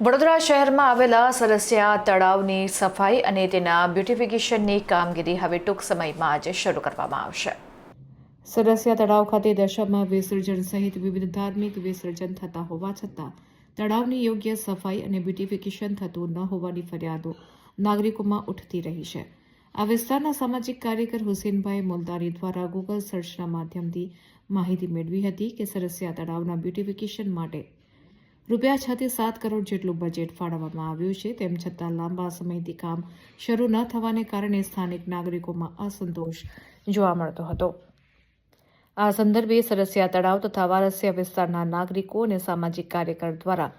વડોદરા શહેરમાં આવેલા સરસિયા તળાવની સફાઈ અને તેના બ્યુટિફિકેશનની કામગીરી હવે ટૂંક સમયમાં આજે શરૂ કરવામાં આવશે. સરસિયા તળાવ ખાતે દશામાં વિસર્જન સહિત વિવિધ ધાર્મિક વિસર્જન થતા હોવા છતાં તળાવની યોગ્ય સફાઈ અને બ્યુટિફિકેશન થતું ન હોવાની ફરિયાદો નાગરિકોમાં ઉઠતી રહી છે. આ વિસ્તારના સામાજિક કાર્યકર હુસેનભાઈ મુલતારી દ્વારા ગૂગલ સર્ચના માધ્યમથી માહિતી મેળવી હતી કે સરસિયા તળાવના બ્યુટિફિકેશન માટે રૂપિયા છ થી સાત કરોડ જેટલું બજેટ ફાળવવામાં આવ્યું છે. તેમ છતાં લાંબા સમયથી કામ શરૂ ન થવાને કારણે સ્થાનિક નાગરિકોમાં અસંતોષ જોવા મળતો હતો. આ સંદર્ભે સરસિયા તળાવ તથા વારસિયા વિસ્તારના નાગરિકો અને સામાજિક કાર્યકર દ્વારા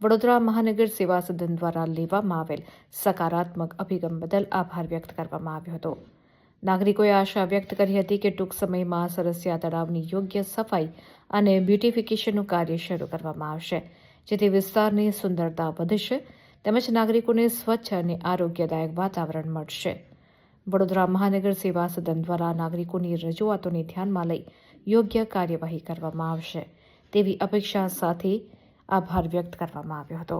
વડોદરા મહાનગર સેવા સદન દ્વારા લેવામાં આવેલ સકારાત્મક અભિગમ બદલ આભાર વ્યક્ત કરવામાં આવ્યો હતો. નાગરિકોએ આશા વ્યક્ત કરી હતી કે ટૂંક સમયમાં સરસિયા તળાવની યોગ્ય સફાઈ અને બ્યુટિફિકેશનનું કાર્ય શરૂ કરવામાં આવશે. જેથી વિસ્તારની સુંદરતા વધશે તેમજ નાગરિકોને સ્વચ્છ અને આરોગ્યદાયક વાતાવરણ મળશે. વડોદરા મહાનગર સેવા સદન દ્વારા નાગરિકોની રજૂઆતોને ધ્યાનમાં લઈ યોગ્ય કાર્યવાહી કરવામાં આવશે તેવી અપેક્ષા સાથે આભાર વ્યક્ત કરવામાં આવ્યો હતો.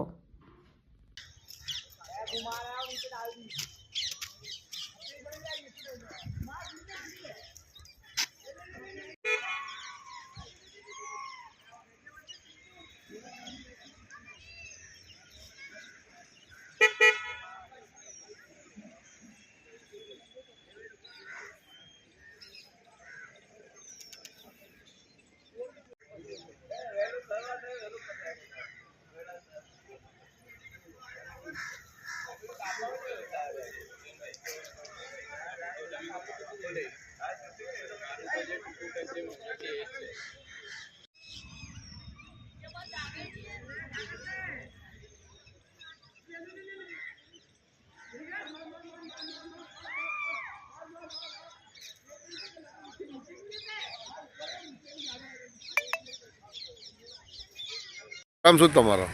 કામ શું તમારો?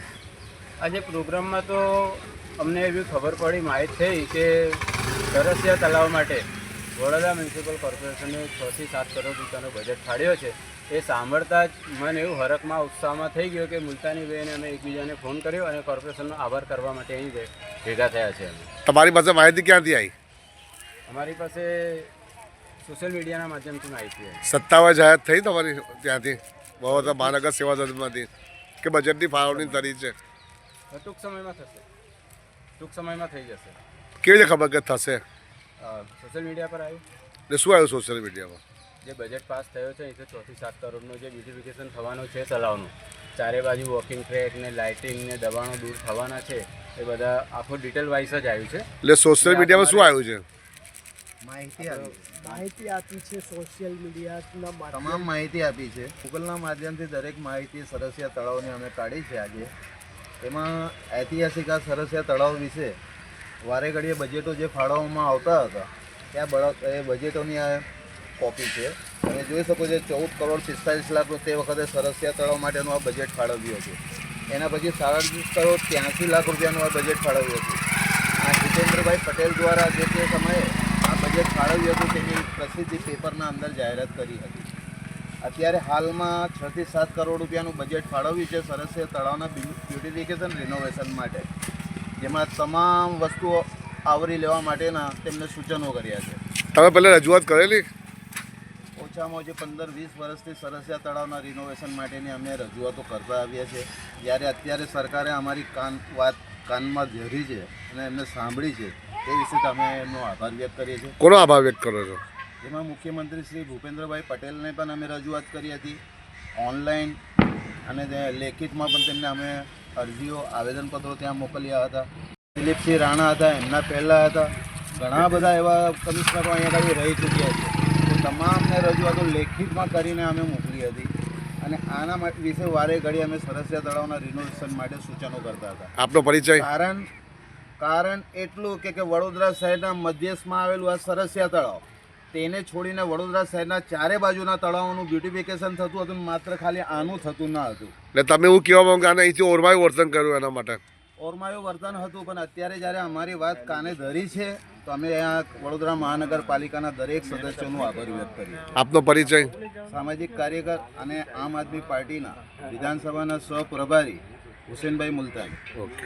આજે પ્રોગ્રામમાં તો અમને એવી ખબર પડી, માહિતી થઈ કે સરસિયા તલાવ માટે વડોદરા મ્યુનિસિપલ કોર્પોરેશને છ થી સાત કરોડ રૂપિયાનો બજેટ ફાળ્યો છે. એ સાંભળતા જ મને એવું હરકમાં ઉત્સાહમાં થઈ ગયો કે મુલતાની બેને અમે એકબીજાને ફોન કર્યો અને કોર્પોરેશનનો આભાર કરવા માટે અહીં ભેગા થયા છે તમારી પાસે માહિતી ક્યાંથી આવી? અમારી પાસે સોશિયલ મીડિયાના માધ્યમથી માહિતી આવી. સત્તાવાર જાહેર થઈ તમારી ત્યાંથી? બહુ મહાનગર સેવા સદનમાંથી. કે બજેટની ફાળવણી કરી છે? ટૂંક સમયમાં થશે. ટૂંક સમયમાં થઈ જશે. કેવી રીતે ખબર કે થશે? સોશિયલ મીડિયા પર આવ્યું? એટલે શું આવ્યું સોશિયલ મીડિયામાં? જે બજેટ પાસ થયો છે એ ચોથી સાત કરોડનું જે બ્યુટિફિકેશન થવાનું છે તલાવનું. ચારે બાજુ વોકિંગ ટ્રેક ને લાઇટિંગ ને દબાણો દૂર થવાના છે એ બધા આખું ડિટેલ વાઇઝ જ આવ્યું છે. એટલે સોશિયલ મીડિયામાં શું આવ્યું છે? માહિતી આપી માહિતી આપી છે સોશિયલ મીડિયાના તમામ માહિતી આપી છે. ગૂગલના માધ્યમથી દરેક માહિતી સરસિયા તળાવની અમે કાઢી છે આજે. એમાં ઐતિહાસિક આ સરસિયા તળાવ વિશે વારે ઘડીએ બજેટો જે ફાળવવામાં આવતા હતા, ત્યાં બળ- એ બજેટોની આ કોપી છે. તમે જોઈ શકો છો, ચૌદ કરોડ પિસ્તાલીસ લાખ તે વખતે સરસિયા તળાવ માટેનું આ બજેટ ફાળવ્યું હતું. એના પછી સાડત્રીસ કરોડ ત્યાંસી લાખ રૂપિયાનું આ બજેટ ફાળવ્યું હતું. આ જીતેન્દ્રભાઈ પટેલ દ્વારા જે તે સમયે આ બજેટ ફાળવ્યું હતું, તેની પ્રસિદ્ધિ પેપરના અંદર જાહેરાત કરી હતી. અત્યારે હાલમાં છથી સાત કરોડ રૂપિયાનું બજેટ ફાળવ્યું છે સરસિયા તળાવના બ્યુટિફિકેશન રિનોવેશન માટે. જેમાં તમામ વસ્તુઓ આવરી લેવા માટેના તેમને સૂચનો કર્યા છે. તમે પહેલાં રજૂઆત કરેલી? ઓછામાં ઓછી પંદર વીસ વર્ષથી સરસિયા તળાવના રિનોવેશન માટેની અમે રજૂઆતો કરતા આવ્યા છે. જ્યારે અત્યારે સરકારે અમારી કાન વાત કાનમાં ઝરી છે અને એમને સાંભળી છે તે વિશે તમે એમનો આભાર વ્યક્ત કરીએ છીએ. કોનો આભાર વ્યક્ત કરો છો? જેમાં મુખ્યમંત્રી શ્રી ભૂપેન્દ્રભાઈ પટેલને પણ અમે રજૂઆત કરી હતી. ઓનલાઈન અને લેખિતમાં પણ તેમને અમે અરજીઓ આવેદનપત્રો ત્યાં મોકલ્યા હતા. દિલીપસિંહ રાણા હતા એમના પહેલાં હતા. ઘણા બધા એવા કમિશનરો અહીંયા આગળ રહી ચૂક્યા છે. તો તમામને રજૂઆતો લેખિતમાં કરીને અમે મોકલી હતી. અને આના માટે વિશે વારે ઘડી અમે સરસિયા તળાવના રિનોવેશન માટે સૂચનો કરતા હતા. આપનો પરિચય? કારણ કારણ એટલું કે કે વડોદરા શહેરના મધ્યસ્થમાં આવેલું આ સરસિયા તળાવ તેને છોડીને વડોદરા શહેરના ચારે બાજુના તળાવોનું બ્યુટિફિકેશન થતું હતું માત્ર ખાલી આનું થતું ન હતું. એટલે તમે એવું કહેવા માંગો આને અહીંથી ઓરમાયું વર્તન કર્યું એના માટે? ઓરમાયું વર્તન હતું પણ અત્યારે જ્યારે અમારી વાત કાને ધરી છે તો અમે અહીંયા વડોદરા મહાનગરપાલિકાના દરેક સદસ્યોનું આભાર વ્યક્ત કરીએ આપનો પરિચય? સામાજિક કાર્યકર અને આમ આદમી પાર્ટીના વિધાનસભાના સહપ્રભારી હુસેનભાઈ મુલતાની. ઓકે.